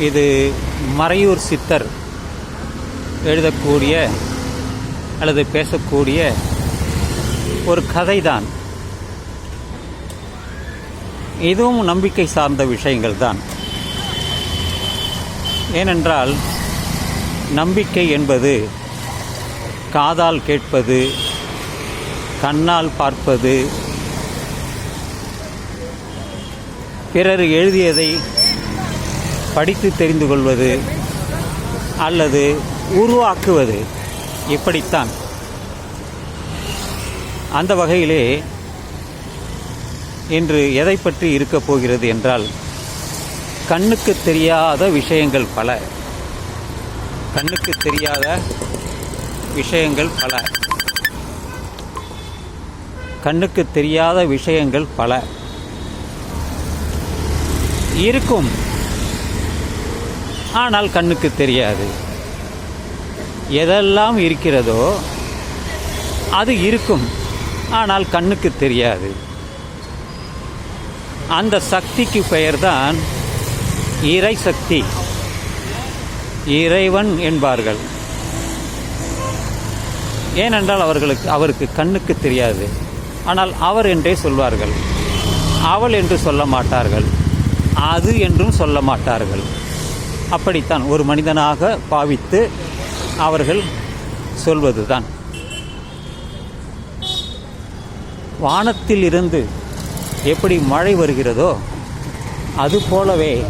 இது மறையூர் சித்தர் எழுதக்கூடிய அல்லது பேசக்கூடிய ஒரு கதைதான். இதுவும் நம்பிக்கை சார்ந்த விஷயங்கள் தான் ஏனென்றால் நம்பிக்கை என்பது காதால் கேட்பது கண்ணால் பார்ப்பது பிறர் எழுதியதை படித்து தெரிந்து கொள்வது அல்லது உருவாக்குவது இப்படித்தான். அந்த வகையிலே இன்று எதை பற்றி இருக்கப் போகிறது என்றால் கண்ணுக்கு தெரியாத விஷயங்கள் பல. கண்ணுக்கு தெரியாத விஷயங்கள் பல. கண்ணுக்கு தெரியாத விஷயங்கள் பல. இருக்கும் ஆனால் கண்ணுக்கு தெரியாது. எதெல்லாம் இருக்கிறதோ அது இருக்கும் ஆனால் கண்ணுக்கு தெரியாது. அந்த சக்திக்கு பெயர்தான் இறை சக்தி இறைவன் என்பார்கள். ஏனென்றால் அவர்களுக்கு அவருக்கு கண்ணுக்கு தெரியாது. ஆனால் அவர் என்றே சொல்வார்கள். அவள் என்று சொல்ல மாட்டார்கள். அது என்றும் சொல்ல மாட்டார்கள். அப்படித்தான் ஒரு மனிதனாக பாவித்து அவர்கள் சொல்வதுதான். வானத்தில் இருந்து எப்படி மழை வருகிறதோ அது போலவே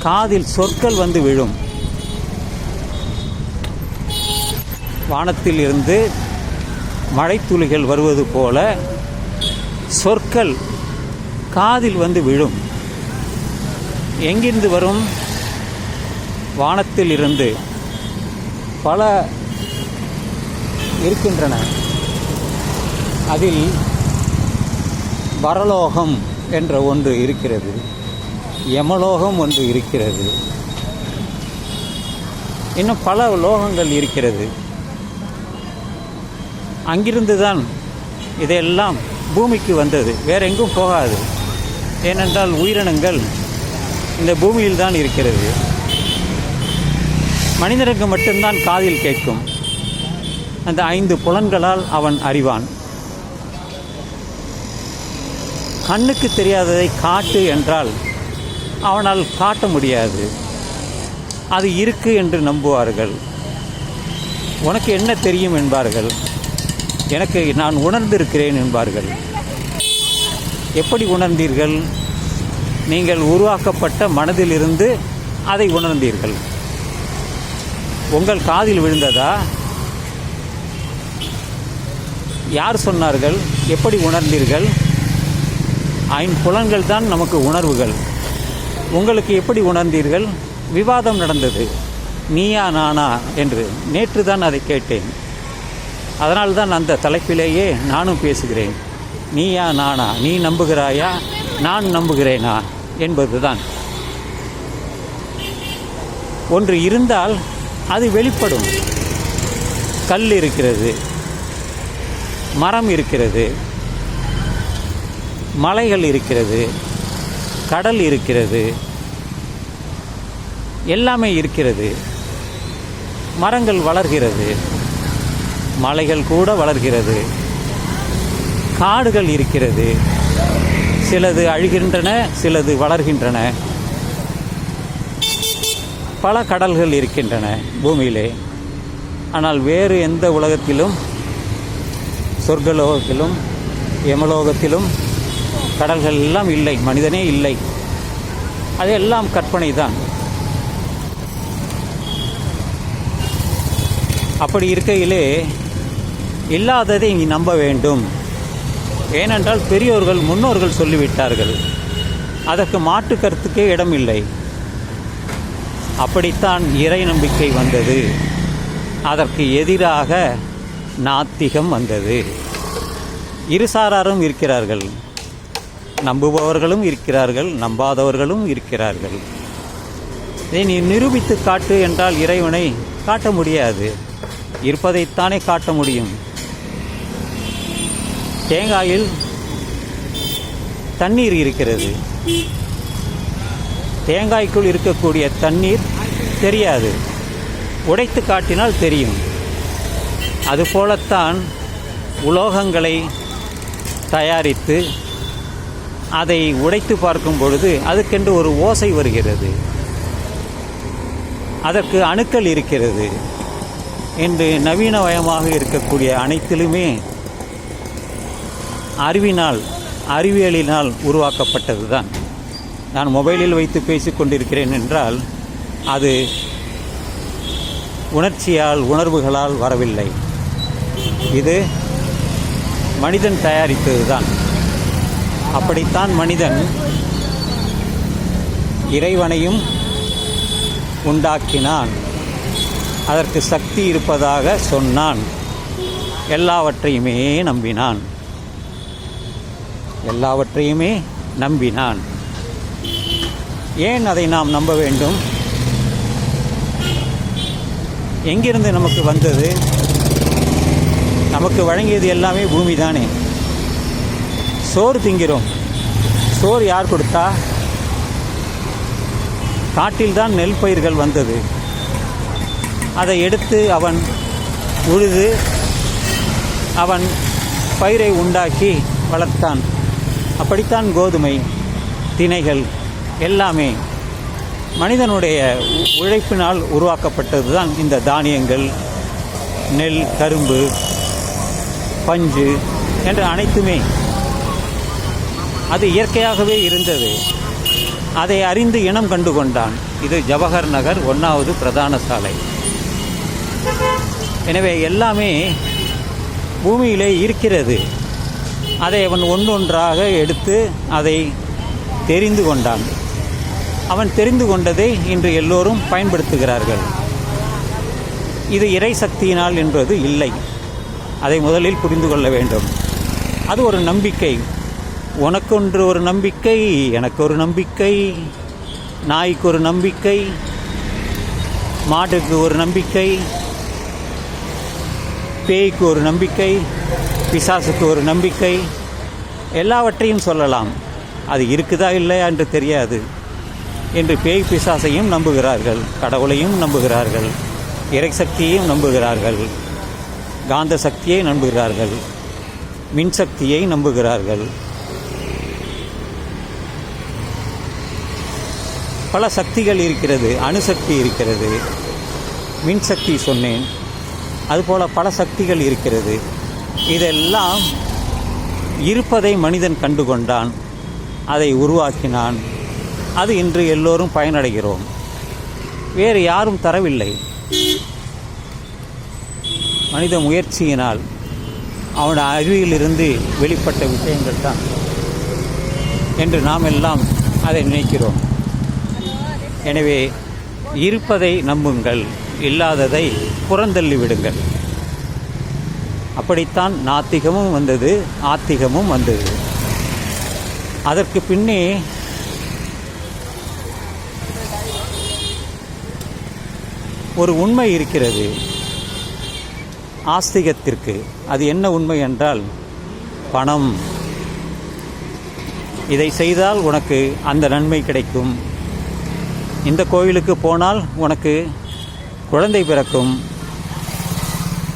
காதில் சொற்கள் வந்து விழும். வானத்தில் இருந்து மழைத்துளிகள் வருவது போல சொற்கள் காதில் வந்து விழும். எங்கிருந்து வரும்? வானத்தில் இருந்து பல இருக்கின்றன. அதில் வரலோகம் என்ற ஒன்று இருக்கிறது யமலோகம் ஒன்று இருக்கிறது. இன்னும் பல லோகங்கள் இருக்கிறது. அங்கிருந்து தான் இதையெல்லாம் பூமிக்கு வந்தது. வேற எங்கும் போகாது. ஏனென்றால் உயிரினங்கள் இந்த பூமியில் தான் இருக்கிறது. மனிதனுக்கு மட்டும்தான் காதில் கேட்கும். அந்த ஐந்து புலன்களால் அவன் அறிவான். கண்ணுக்கு தெரியாததை காட்டு என்றால் அவனால் காட்ட முடியாது. அது இருக்கு என்று நம்புவார்கள். உனக்கு என்ன தெரியும் என்பார்கள். எனக்கு நான் உணர்ந்திருக்கிறேன் என்பார்கள். எப்படி உணர்ந்தீர்கள்? நீங்கள் உருவாக்கப்பட்ட மனதிலிருந்து அதை உணர்ந்தீர்கள். உங்கள் காதில் விழுந்ததா? யார் சொன்னார்கள்? எப்படி உணர்ந்தீர்கள்? ஐம்புலன்கள் தான் நமக்கு உணர்வுகள். உங்களுக்கு எப்படி உணர்ந்தீர்கள்? விவாதம் நடந்தது. நீயா நானா என்று நேற்று தான் அதை கேட்டேன். அதனால் தான் அந்த தலைப்பிலேயே நானும் பேசுகிறேன். நீயா நானா நீ நம்புகிறாயா? நான் நம்புகிறேனா? என்பதுதான். ஒன்று இருந்தால் அது வெளிப்படும். கல் இருக்கிறது. மரம் இருக்கிறது. மலைகள் இருக்கிறது. கடல் இருக்கிறது. எல்லாமே இருக்கிறது. மரங்கள் வளர்கிறது. மலைகள் கூட வளர்கிறது. காடுகள் இருக்கிறது. சிலது அழுகின்றன சிலது வளர்கின்றன. பல கடல்கள் இருக்கின்றன பூமியிலே. ஆனால் வேறு எந்த உலகத்திலும் சொர்க்கலோகத்திலும் யமலோகத்திலும் கடல்கள் எல்லாம் இல்லை மனிதனே இல்லை. அது எல்லாம் கற்பனை தான் அப்படி இருக்கையிலே இல்லாததை நீ நம்ப வேண்டும். ஏனென்றால் பெரியோர்கள் முன்னோர்கள் சொல்லிவிட்டார்கள் அதற்கு மாற்று கருத்துக்கே இடமில்லை. அப்படித்தான் இறை நம்பிக்கை வந்தது. அதற்கு எதிராக நாத்திகம் வந்தது. இருசாராரும் இருக்கிறார்கள். நம்புபவர்களும் இருக்கிறார்கள். நம்பாதவர்களும் இருக்கிறார்கள். இதை நீ நிரூபித்து காட்டு என்றால் இறைவனை காட்ட முடியாது. இருப்பதைத்தானே காட்ட முடியும். தேங்காயில் தண்ணீர் இருக்கிறது. தேங்காய்க்குள் இருக்கக்கூடிய தண்ணீர் தெரியாது. உடைத்து காட்டினால் தெரியும். அதுபோலத்தான் உலோகங்களை தயாரித்து அதை உடைத்து பார்க்கும் பொழுது அதுக்கென்று ஒரு ஓசை வருகிறது. அதற்கு அணுக்கள் இருக்கிறது இன்று நவீனமயமாக இருக்கக்கூடிய அனைத்திலுமே அறிவினால் அறிவியலினால் உருவாக்கப்பட்டது தான் நான் மொபைலில் வைத்து பேசிக்கொண்டிருக்கிறேன் என்றால் அது உணர்ச்சியால் உணர்வுகளால் வரவில்லை. இது மனிதன் தயாரித்தது தான் அப்படித்தான் மனிதன் இறைவனையும் உண்டாக்கினான். அதற்கு சக்தி இருப்பதாக சொன்னான். எல்லாவற்றையுமே நம்பினான். எல்லாவற்றையுமே நம்பினான். ஏன் அதை நாம் நம்ப வேண்டும்? எங்கிருந்து நமக்கு வந்தது? நமக்கு வழங்கியது எல்லாமே பூமி தானே சோறு திங்கிறோம். சோறு யார் கொடுத்தா? காட்டில்தான் நெல் பயிர்கள் வந்தது. அதை எடுத்து அவன் உழுது அவன் பயிரை உண்டாக்கி வளர்த்தான். அப்படித்தான் கோதுமை திணைகள் எல்லாமே. மனிதனுடைய உ- உழைப்பினால் உருவாக்கப்பட்டது தான் இந்த தானியங்கள் நெல் கரும்பு பஞ்சு என்ற அனைத்துமே. அது இயற்கையாகவே இருந்தது. அதை அறிந்து இனம் கண்டு கொண்டான். இது ஜவஹர் நகர் ஒன்றாவது பிரதான சாலை. எனவே எல்லாமே பூமியிலே இருக்கிறது. அதை அவன் ஒன்றொன்றாக எடுத்து அதை தெரிந்து கொண்டான். அவன் தெரிந்து கொண்டதை இன்று எல்லோரும் பயன்படுத்துகிறார்கள். இது இறை சக்தியினால் என்பது இல்லை. அதை முதலில் புரிந்து கொள்ள வேண்டும். அது ஒரு நம்பிக்கை. உனக்கொன்று ஒரு நம்பிக்கை எனக்கு ஒரு நம்பிக்கை நாய்க்கு ஒரு நம்பிக்கை மாட்டுக்கு ஒரு நம்பிக்கை பேய்க்கு ஒரு நம்பிக்கை பிசாசுக்கு ஒரு நம்பிக்கை எல்லாவற்றையும் சொல்லலாம். அது இருக்குதா இல்லையா என்று தெரியாது. என்று பேய் பிசாசையும் நம்புகிறார்கள் கடவுளையும் நம்புகிறார்கள் இறை சக்தியையும் நம்புகிறார்கள் காந்த சக்தியை நம்புகிறார்கள் மின்சக்தியை நம்புகிறார்கள். பல சக்திகள் இருக்கிறது அணுசக்தி இருக்கிறது மின்சக்தி சொன்னேன். அதுபோல் பல சக்திகள் இருக்கிறது. இதெல்லாம் இருப்பதை மனிதன் கண்டுகொண்டான் அதை உருவாக்கினான். அது இன்று எல்லோரும் பயனடைகிறோம். வேறு யாரும் தரவில்லை. மனித முயற்சியினால் அவன் அறிவியிலிருந்து வெளிப்பட்ட விஷயங்கள் தான். என்று நாம் எல்லாம் அதை நினைக்கிறோம். எனவே இருப்பதை நம்புங்கள் இல்லாததை புறந்தள்ளி விடுங்கள். அப்படித்தான் நாத்திகமும் வந்தது ஆத்திகமும் வந்தது. அதற்கு பின்னே ஒரு உண்மை இருக்கிறது. ஆஸ்திகத்திற்கு. அது என்ன உண்மை என்றால் பணம். இதை செய்தால் உனக்கு அந்த நன்மை கிடைக்கும். இந்த கோயிலுக்கு போனால் உனக்கு குழந்தை பிறக்கும்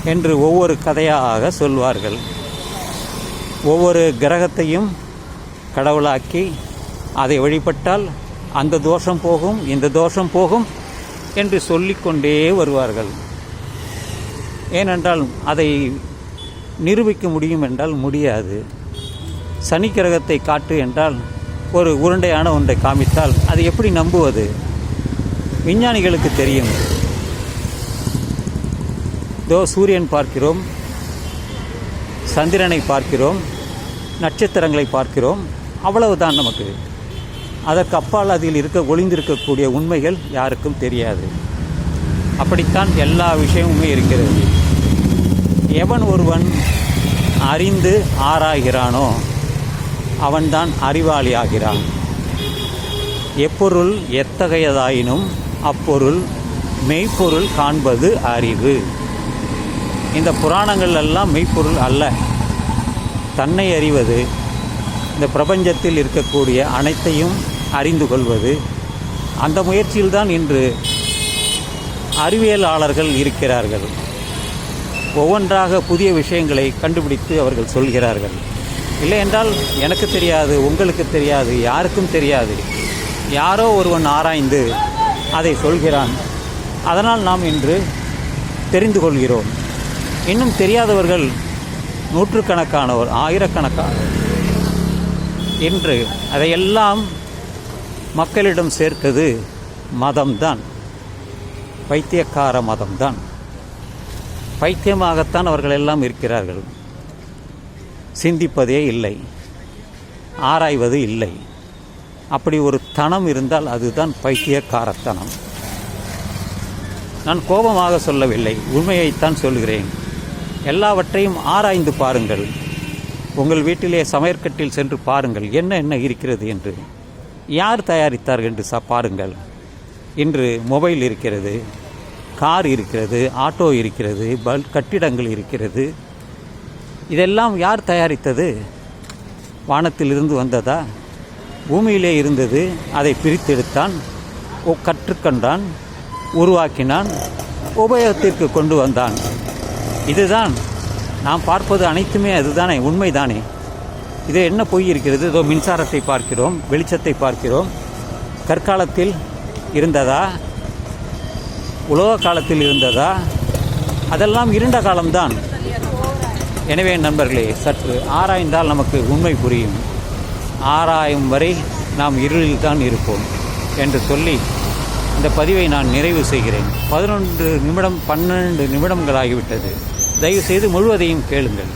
என்று ஒவ்வொரு கதையாக சொல்வார்கள். ஒவ்வொரு கிரகத்தையும் கடவுளாக்கி அதை வழிபட்டால் அந்த தோஷம் போகும் இந்த தோஷம் போகும் என்று சொல்லிக்கொண்டே வருவார்கள். ஏனென்றால் அதை நிரூபிக்க முடியும் என்றால் முடியாது. சனி கிரகத்தை காட்டு என்றால் ஒரு உருண்டையான ஒன்றை காமித்தால் அதை எப்படி நம்புவது? விஞ்ஞானிகளுக்கு தெரியும். தோ சூரியன் பார்க்கிறோம் சந்திரனை பார்க்கிறோம் நட்சத்திரங்களை பார்க்கிறோம் அவ்வளவுதான் நமக்கு. அதற்கு அப்பால் அதில் இருக்க ஒளிந்திருக்கக்கூடிய உண்மைகள் யாருக்கும் தெரியாது. அப்படித்தான் எல்லா விஷயமுமே இருக்கிறது. எவன் ஒருவன் அறிந்து ஆராய்கிறானோ அவன்தான் அறிவாளி ஆகிறான். எப்பொருள் எத்தகையதாயினும் அப்பொருள் மெய்ப்பொருள் காண்பது அறிவு. இந்த புராணங்கள் எல்லாம் மெய்ப்பொருள் அல்ல. தன்னை அறிவது இந்த பிரபஞ்சத்தில் இருக்கக்கூடிய அனைத்தையும் அறிந்து கொள்வது. அந்த முயற்சியில்தான் இன்று அறிவியலாளர்கள் இருக்கிறார்கள். ஒவ்வொன்றாக புதிய விஷயங்களை கண்டுபிடித்து அவர்கள் சொல்கிறார்கள். இல்லை என்றால் எனக்கு தெரியாது உங்களுக்கு தெரியாது யாருக்கும் தெரியாது. யாரோ ஒருவன் ஆராய்ந்து அதை சொல்கிறான். அதனால் நாம் இன்று தெரிந்து கொள்கிறோம். இன்னும் தெரியாதவர்கள் நூற்றுக்கணக்கானவர் ஆயிரக்கணக்கானவர் இன்று அதையெல்லாம் மக்களிடம் சேர்த்தது மதம்தான். பைத்தியக்கார மதம்தான். பைத்தியமாகத்தான் அவர்கள் எல்லாம் இருக்கிறார்கள். சிந்திப்பதே இல்லை. ஆராய்வது இல்லை. அப்படி ஒரு தனம் இருந்தால் அதுதான் பைத்தியக்காரத்தனம். நான் கோபமாக சொல்லவில்லை. உண்மையைத்தான் சொல்கிறேன். எல்லாவற்றையும் ஆராய்ந்து பாருங்கள். உங்கள் வீட்டிலே சமையற்கட்டில் சென்று பாருங்கள். என்ன என்ன இருக்கிறது என்று. யார் தயாரித்தார்கள் என்று ச பாருங்கள். இன்று மொபைல் இருக்கிறது கார் இருக்கிறது ஆட்டோ இருக்கிறது பல் கட்டிடங்கள் இருக்கிறது. இதெல்லாம் யார் தயாரித்தது? வானத்திலிருந்து வந்ததா? பூமியிலே இருந்தது அதை பிரித்தெடுத்தான் கற்றுக்கொண்டான் உருவாக்கினான் உபயோகத்திற்கு கொண்டு வந்தான். இதுதான் நாம் பார்ப்பது அனைத்துமே அதுதானே உண்மைதானே? இது என்ன பொய் இருக்கிறது? இதோ மின்சாரத்தை பார்க்கிறோம் வெளிச்சத்தை பார்க்கிறோம். கற்காலத்தில் இருந்ததா? உலோக காலத்தில் இருந்ததா? அதெல்லாம் இருண்ட காலம்தான். எனவே நண்பர்களே சற்று ஆராய்ந்தால் நமக்கு உண்மை புரியும். ஆராயும் வரை நாம் இருளில் தான் இருப்போம் என்று சொல்லி இந்த பதிவை நான் நிறைவு செய்கிறேன். பதினொன்று நிமிடம் பன்னெண்டு நிமிடங்கள் ஆகிவிட்டது. தயவுசெய்து முழுவதையும் கேளுங்கள்.